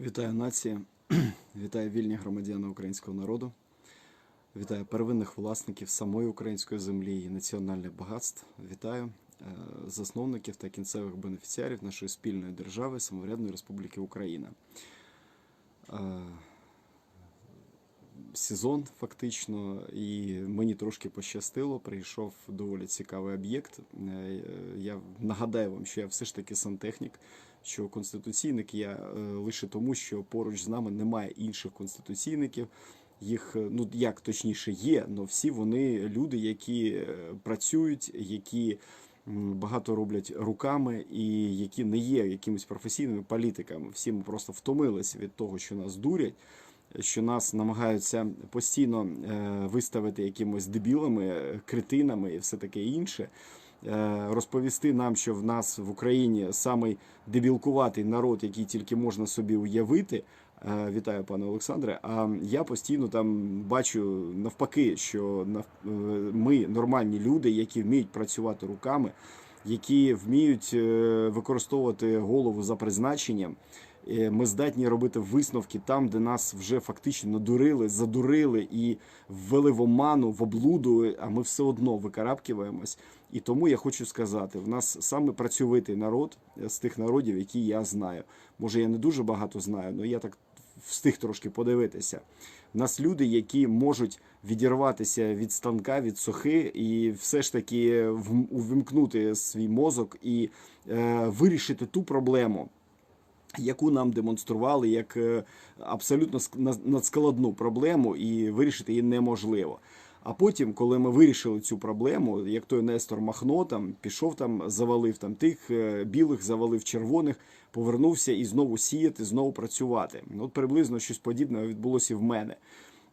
Вітаю нації, вітаю вільні громадяни українського народу, вітаю первинних власників самої української землі і національних багатств. Вітаю е, засновників та кінцевих бенефіціарів нашої спільної держави Самоврядної Республіки Україна. Е, Сезон фактично, і мені трошки пощастило. Прийшов доволі цікавий об'єкт. Е, Я нагадаю вам, що я все ж таки сантехнік, що конституційник я е, лише тому, що поруч з нами немає інших конституційників. Їх е, ну як точніше є, але всі вони люди, які е, працюють, які багато роблять руками і які не є якимись професійними політиками. Всі ми просто втомилися від того, що нас дурять що нас намагаються постійно виставити якимось дебілами, критинами і все таке інше. Е, Розповісти нам, що в нас в Україні самий дебілкуватий народ, який тільки можна собі уявити. Е, Вітаю, пане Олександре. А я постійно там бачу навпаки, що е, ми нормальні люди, які вміють працювати руками, які вміють використовувати голову за призначенням. Е, Ми здатні робити висновки там, де нас вже фактично надурили, задурили і ввели в оману, в облуду, а ми все одно викарабкиваємось. І тому я хочу сказати: в нас саме працьовитий народ е, з тих народів, які я знаю. Може, я не дуже багато знаю, але я так встиг трошки подивитися. В нас люди, які можуть відірватися від станка, від сохи, і все ж таки увімкнути свій мозок і е, вирішити ту проблему, яку нам демонстрували як е, абсолютно ск- надскладну проблему, і вирішити її неможливо. А потім, коли ми вирішили цю проблему, як той Нестор Махно там пішов там, завалив там тих е, білих, завалив червоних, повернувся і знову сіяти, знову працювати. От приблизно щось подібне відбулося в мене.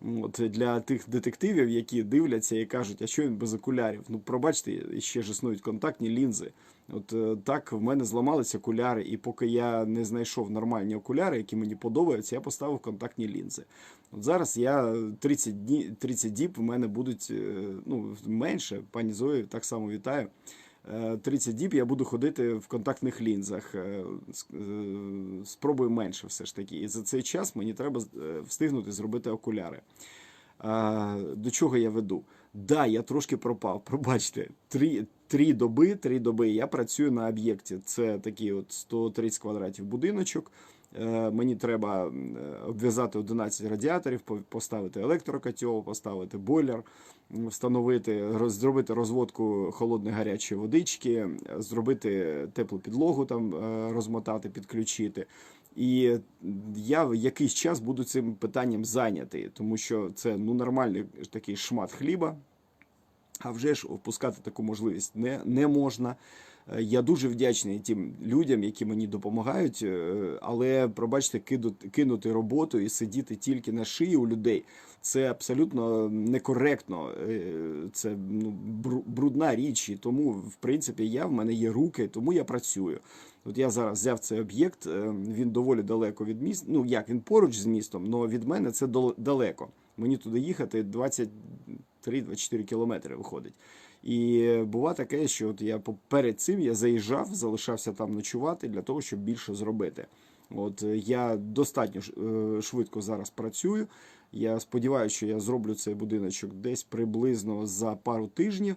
От для тих детективів, які дивляться і кажуть, а що він без окулярів? Ну, пробачте, ще ж існують контактні лінзи. От е, так в мене зламалися окуляри, і поки я не знайшов нормальні окуляри, які мені подобаються, я поставив контактні лінзи. От зараз я 30 днів, 30 діб в мене будуть е, ну, менше. Пані Зої, так само вітаю. Е, 30 діб я буду ходити в контактних лінзах. Е, е, Спробую менше все ж таки. І за цей час мені треба е, встигнути зробити окуляри. До чого я веду? Да, я трошки пропав. Пробачте, три, три доби, три доби я працюю на об'єкті. Це такий от 130 квадратів будиночок. Е, Мені треба е, обв'язати 11 радіаторів, поставити електрокотел, поставити бойлер, встановити, зробити розводку холодної гарячої водички, зробити теплу підлогу, там е, розмотати, підключити. І я в якийсь час буду цим питанням зайнятий, тому що це ну нормальний такий шмат хліба. А вже ж впускати таку можливість не, не можна. Е, Я дуже вдячний тим людям, які мені допомагають, е, але пробачте, кинути роботу і сидіти тільки на шиї у людей. Це абсолютно некоректно. Е, Це ну, брудна річ. І тому, в принципі, я в мене є руки, тому я працюю. От я зараз взяв цей об'єкт, він доволі далеко від міста. Ну як він поруч з містом, але від мене це далеко. Мені туди їхати 23-24 кілометри виходить. І бува таке, що от я перед цим я заїжджав, залишався там ночувати для того, щоб більше зробити. От е, я достатньо е, швидко зараз працюю. Я сподіваюся, що я зроблю цей будиночок десь приблизно за пару тижнів,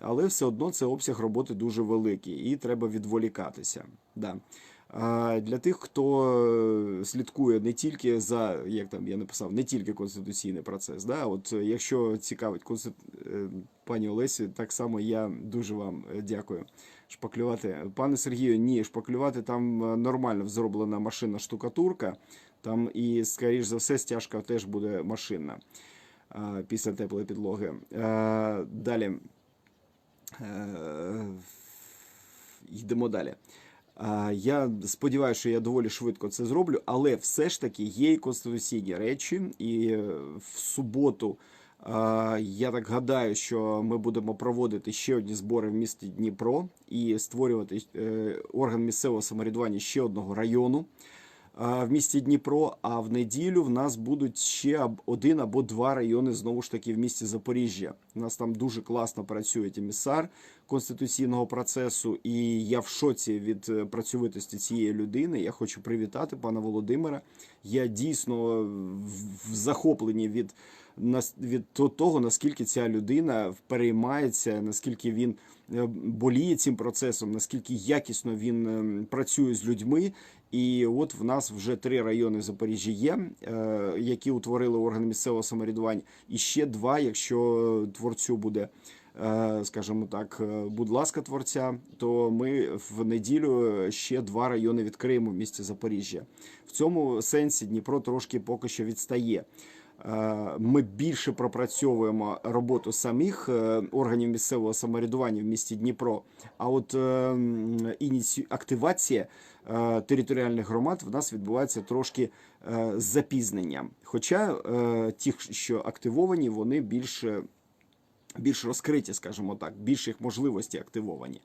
але все одно це обсяг роботи дуже великий і треба відволікатися. Да. Для тих, хто е, слідкує не тільки за, як там я написав, не тільки конституційний процес. Да? От е, якщо цікавить конститу... е, пані Олесі, так само я дуже вам дякую. Шпаклювати. Пане Сергію, ні, шпаклювати там нормально зроблена машинна штукатурка. Там і, скоріш за все, стяжка теж буде машинна після теплої підлоги. Далі. Йдемо далі. Я сподіваюся, що я доволі швидко це зроблю, але все ж таки є і конституційні речі. І е, в суботу я так гадаю, що ми будемо проводити ще одні збори в місті Дніпро і створювати е, орган місцевого самоврядування ще одного району. В місті Дніпро. А в неділю в нас будуть ще один або два райони знову ж таки в місті Запоріжжя. У нас там дуже класно працює емісар конституційного процесу, і я в шоці від е, працьовитості цієї людини. Я хочу привітати пана Володимира. Я дійсно в- захопленні від від того, наскільки ця людина переймається, наскільки він боліє цим процесом, наскільки якісно він ем, працює з людьми. І от в нас вже три райони в Запоріжжі є, е, які утворили органи місцевого самоврядування, і ще два, якщо творцю буде. е, Скажімо так, е, будь ласка, творця, то ми в неділю ще два райони відкриємо в місті Запоріжжя. В цьому сенсі Дніпро трошки поки що відстає. Е, Ми більше пропрацьовуємо роботу самих е, органів місцевого самоврядування в місті Дніпро. А от е, активація територіальних громад в нас відбувається трошки з запізненням. Хоча ті, що активовані, вони більш, більш розкриті, скажімо так, більш їх можливості активовані.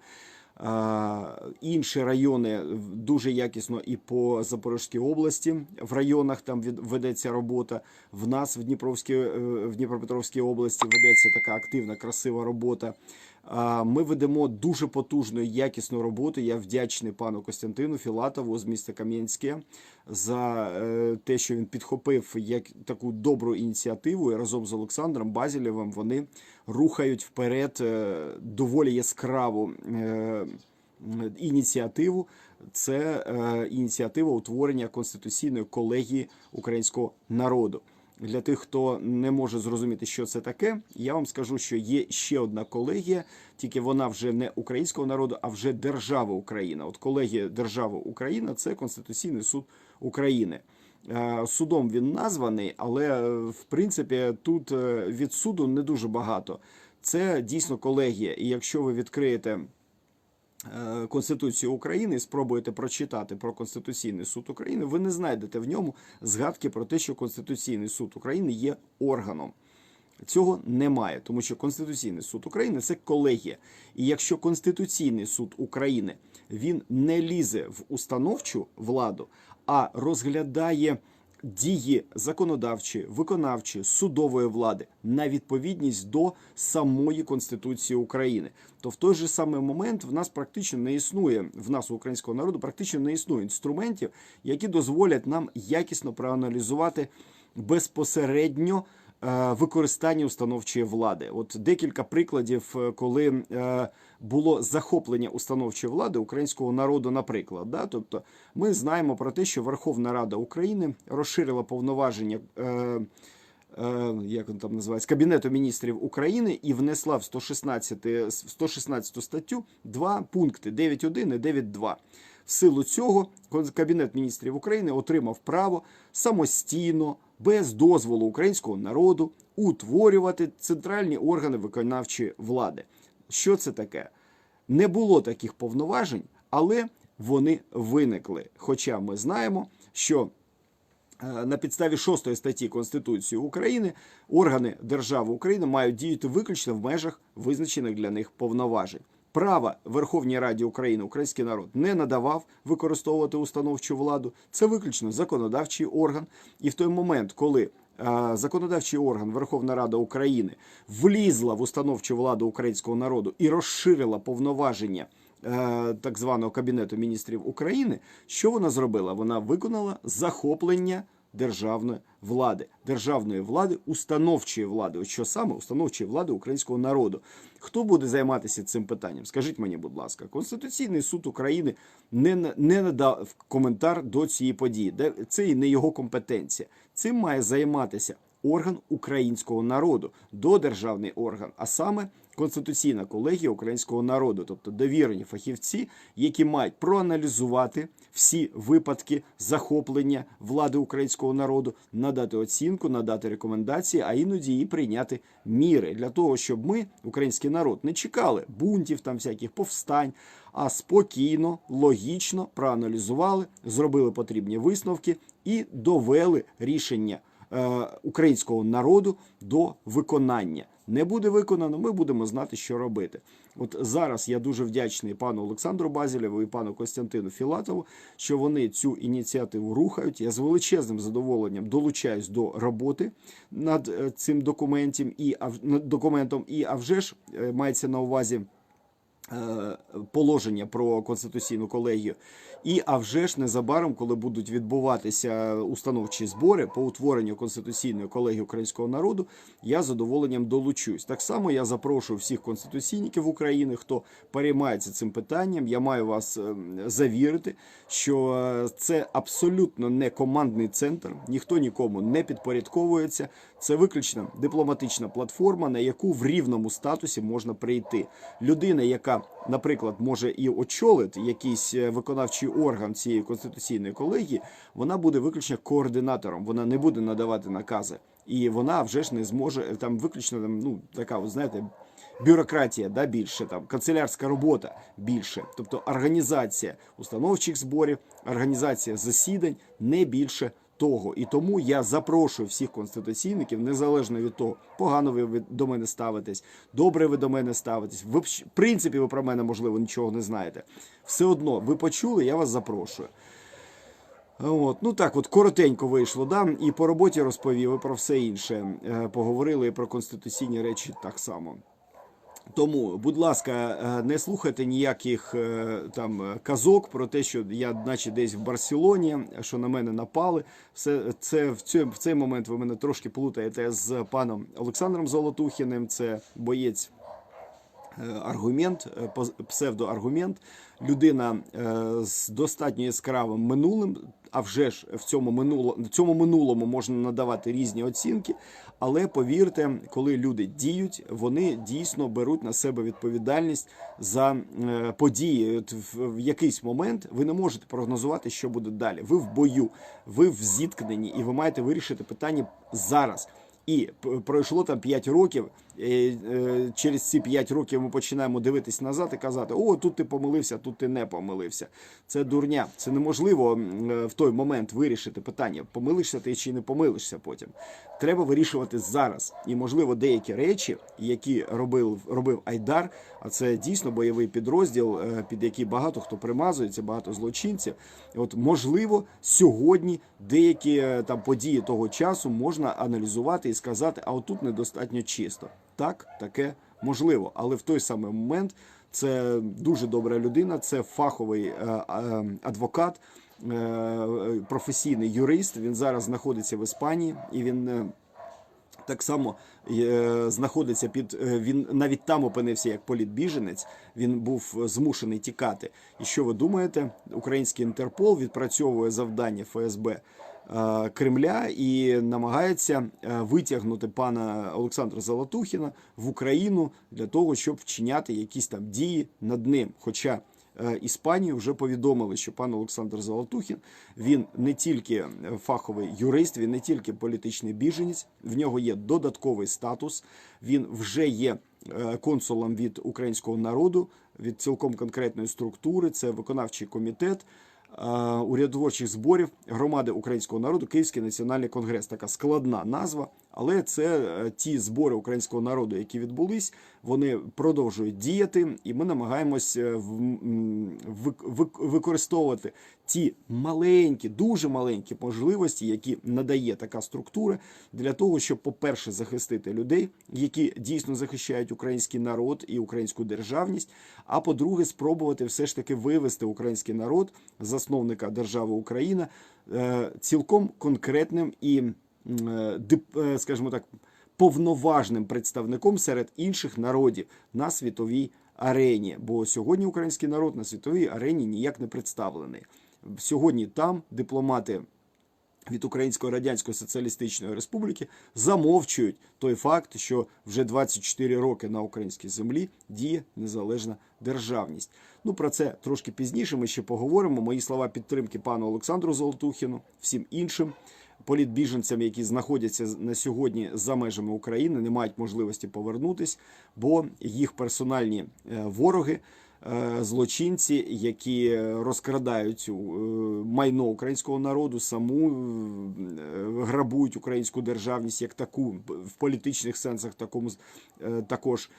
Інші райони дуже якісно і по Запорізькій області в районах там ведеться робота. В нас в Дніпровській е, в Дніпропетровській області ведеться така активна, красива робота. Ми ведемо дуже потужну і якісну роботу. Я вдячний пану Костянтину Філатову з міста Кам'янське за е, те, що він підхопив як таку добру ініціативу і разом з Олександром Базілєвим вони рухають вперед е, доволі яскраву е, ініціативу. Це е, ініціатива утворення конституційної колегії українського народу. Для тих, хто не може зрозуміти, що це таке, я вам скажу, що є ще одна колегія, тільки вона вже не українського народу, а вже держава Україна. От колегія держави Україна це Конституційний суд України. Е, Судом він названий, але е, в принципі тут е, від суду не дуже багато. Це дійсно колегія. І якщо ви відкриєте Конституцію України і спробуєте прочитати про Конституційний суд України, ви не знайдете в ньому згадки про те, що Конституційний суд України є органом. Цього немає, тому що Конституційний суд України це колегія. І якщо Конституційний суд України він не лізе в установчу владу, а розглядає дії законодавчої, виконавчої, судової влади на відповідність до самої Конституції України, то в той же самий момент в нас практично не існує в нас українського народу, практично не існує інструментів, які дозволять нам якісно проаналізувати безпосередньо е, використання установчої влади. От декілька прикладів, е, коли е, було захоплення установчої влади українського народу, наприклад. Да? Тобто ми знаємо про те, що Верховна Рада України розширила повноваження. Е, е, як він там називається, Кабінету міністрів України і внесла в 116, 116 статтю два пункти 9.1 і 9.2. В силу цього Кабінет міністрів України отримав право самостійно, без дозволу українського народу, утворювати центральні органи виконавчої влади. Що це таке? Не було таких повноважень, але вони виникли. Хоча ми знаємо, що Е, на підставі 6 статті Конституції України органи держави України мають діяти виключно в межах визначених для них повноважень. Права Верховній Раді України український народ не надавав використовувати установчу владу. Це виключно законодавчий орган. І в той момент, коли законодавчий орган Верховна Рада України влізла в установчу владу українського народу і розширила повноваження е, так званого Кабінету міністрів України, що вона зробила? Вона виконала захоплення державної влади, державної влади, установчої влади. От що саме установчої влади українського народу. Хто буде займатися цим питанням? Скажіть мені, будь ласка, Конституційний суд України не, не надав коментар до цієї події. Де це і не його компетенція. Цим має займатися орган українського народу, додержавний орган, а саме Конституційна колегія українського народу, тобто довірені фахівці, які мають проаналізувати всі випадки захоплення влади українського народу, надати оцінку, надати рекомендації, а іноді і прийняти міри для того, щоб ми, український народ, не чекали бунтів, там всяких повстань, а спокійно, логічно проаналізували, зробили потрібні висновки і довели рішення українського народу до виконання. Не буде виконано, ми будемо знати, що робити. От зараз я дуже вдячний пану Олександру Базілєву і пану Костянтину Філатову, що вони цю ініціативу рухають. Я з величезним задоволенням долучаюсь до роботи над е, цим документом і а документом. І а вже ж е, мається на увазі е, положення про конституційну колегію. І а вже ж незабаром, коли будуть відбуватися установчі збори по утворенню конституційної колегії українського народу, я з задоволенням долучусь. Так само я запрошую всіх конституційників України, хто переймається цим питанням. Я маю вас е, завірити, що е, це абсолютно не командний центр, ніхто нікому не підпорядковується. Це виключно дипломатична платформа, на яку в рівному статусі можна прийти. Людина, яка, наприклад, може і очолити якийсь е, виконавчий орган цієї конституційної колегії, вона буде виключно координатором. Вона не буде надавати накази, і вона вже ж не зможе е, там виключно там, ну така, от, знаєте. Бюрократія да більше там канцелярська робота більше, тобто організація установчих зборів, організація засідань не більше того. І тому я запрошую всіх конституційників, незалежно від того, погано ви до мене ставитесь, добре ви до мене ставитесь. Ви в принципі ви про мене можливо нічого не знаєте. Все одно ви почули, я вас запрошую. От, ну так, от коротенько вийшло, да? і по роботі розповів, і про все інше. Е, Поговорили і про конституційні речі так само. Тому, будь ласка, е, не слухайте ніяких е, там е, казок про те, що я, наче, десь в Барселоні, що на мене напали. Все це в цей, в цей момент ви мене трошки плутаєте з паном Олександром Золотухіним. Це боєць аргумент, псевдоаргумент. Людина з достатньо яскравим минулим. А вже ж в цьому минуло в цьому минулому можна надавати різні оцінки. Але повірте, коли люди діють, вони дійсно беруть на себе відповідальність за е, події. От в, якийсь момент ви не можете прогнозувати, що буде далі. Ви в бою, ви в зіткненні, і ви маєте вирішити питання зараз. І пройшло там 5 років. Е, Через ці 5 років ми починаємо дивитись назад і казати: о, тут ти помилився, тут ти не помилився. Це дурня. Це неможливо е, в той момент вирішити питання, помилишся ти чи не помилишся потім. Треба вирішувати зараз. І можливо деякі речі, які робив робив Айдар, а це дійсно бойовий підрозділ, е, під який багато хто примазується, багато злочинців. От можливо, сьогодні деякі там події того часу можна аналізувати і сказати, а отут недостатньо чисто. Так, таке можливо, але в той самий момент це дуже добра людина, це фаховий е, е, адвокат, е, професійний юрист. Він зараз знаходиться в Іспанії і він. так само знаходиться під він навіть там опинився як політбіженець. Він був змушений тікати. І що ви думаєте? Український Інтерпол відпрацьовує завдання ФСБ Кремля і намагається е, витягнути пана Олександра Золотухіна в Україну для того, щоб вчиняти якісь там дії над ним. Хоча е, Іспанію вже повідомили, що пан Олександр Золотухін він не тільки е, фаховий юрист, він не тільки політичний біженець, в нього є додатковий статус. Він вже є е, консулом від українського народу, від цілком конкретної структури. Це виконавчий комітет. Е, Урядотворчих зборів громади українського народу Київський національний конгрес. Така складна назва, але це е, ті збори українського народу, які відбулись. Вони продовжують діяти, і ми намагаємось е, використовувати ті маленькі, дуже маленькі можливості, які надає така структура, для того, щоб, по-перше, захистити людей, які дійсно захищають український народ і українську державність. А по-друге, спробувати все ж таки вивести український народ, засновника держави Україна, е, цілком конкретним і, е, е, скажімо так, повноважним представником серед інших народів на світовій арені. Бо сьогодні український народ на світовій арені ніяк не представлений. Сьогодні там дипломати від Української Радянської Соціалістичної Республіки замовчують той факт, що вже 24 роки на українській землі діє незалежна державність. Ну про це трошки пізніше. Ми ще поговоримо. Мої слова підтримки пану Олександру Золотухіну, всім іншим політбіженцям, які знаходяться на сьогодні за межами України, не мають можливості повернутись, бо їх персональні е, вороги. Е, злочинці, які розкрадають е, майно українського народу, саму е, грабують українську державність як таку в політичних сенсах, такому також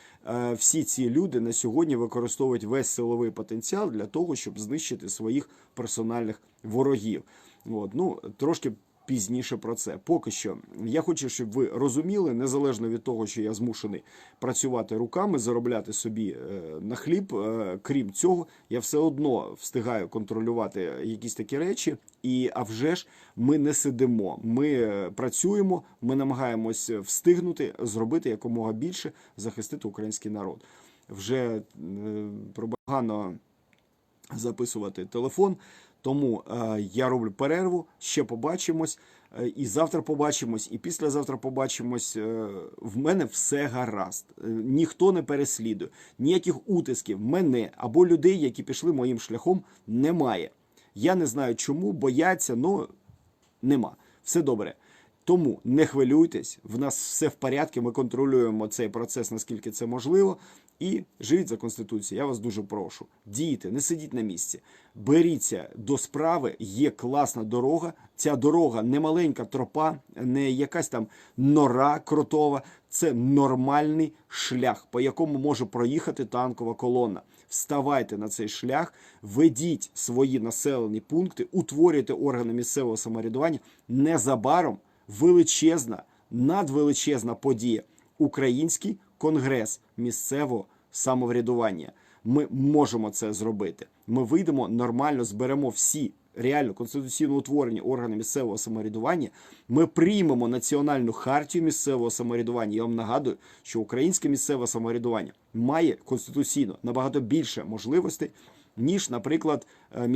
всі ці люди на сьогодні використовують весь силовий потенціал для того, щоб знищити своїх персональних ворогів. От, ну трошки пізніше про це. Поки що я хочу, щоб ви розуміли, незалежно від того, що я змушений працювати руками, заробляти собі е, на хліб. е, Крім цього, я все одно встигаю контролювати якісь такі речі. І а вже ж ми не сидимо. Ми е, працюємо, ми намагаємось встигнути зробити якомога більше, захистити український народ. Вже пробагано записувати телефон. Тому е, я роблю перерву, ще побачимось. е, І завтра побачимось, і післязавтра побачимось. Е, В мене все гаразд. Ніхто не переслідує, ніяких утисків мене або людей, які пішли моїм шляхом, немає. Я не знаю чому, бояться, але нема. Все добре. Тому не хвилюйтесь, в нас все в порядку, ми контролюємо цей процес, наскільки це можливо. І живіть за конституцією. Я вас дуже прошу. Дійте, не сидіть на місці. Беріться до справи. Є класна дорога. Ця дорога не маленька тропа, не якась там нора кротова. Це нормальний шлях, по якому може проїхати танкова колона. Вставайте на цей шлях, ведіть свої населені пункти, утворюйте органи місцевого самоврядування. Незабаром величезна, надвеличезна подія. Український конгрес місцевого самоврядування. Ми можемо це зробити. Ми вийдемо нормально, зберемо всі реально конституційно утворені органи місцевого самоврядування. Ми приймемо національну хартію місцевого самоврядування. Я вам нагадую, що українське місцеве самоврядування має конституційно набагато більше можливостей. Ніж, наприклад, е,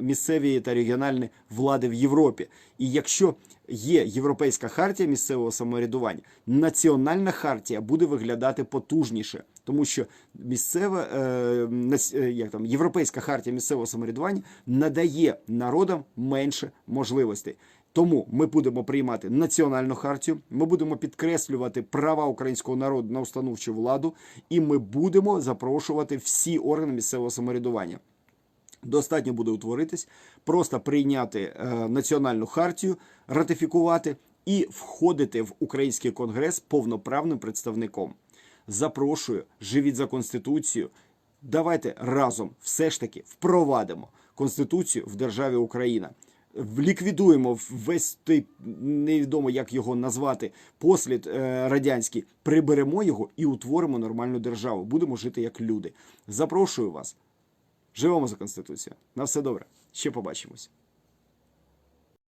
місцеві та регіональні влади в Європі. І якщо є європейська хартія місцевого самоврядування, національна хартія буде виглядати потужніше, тому що місцева е, е, як там європейська хартія місцевого самоврядування надає народам менше можливостей. Тому ми будемо приймати національну хартію, ми будемо підкреслювати права українського народу на установчу владу, і ми будемо запрошувати всі органи місцевого самоврядування. Достатньо буде утворитись, просто прийняти е, національну хартію, ратифікувати і входити в український конгрес повноправним представником. Запрошую, живіть за конституцію. Давайте разом все ж таки впровадимо конституцію в державі Україна. Ліквідуємо весь той невідомо, як його назвати, послід е, радянський, приберемо його і утворимо нормальну державу. Будемо жити як люди. Запрошую вас. Живемо за конституцію. На все добре. Ще побачимось.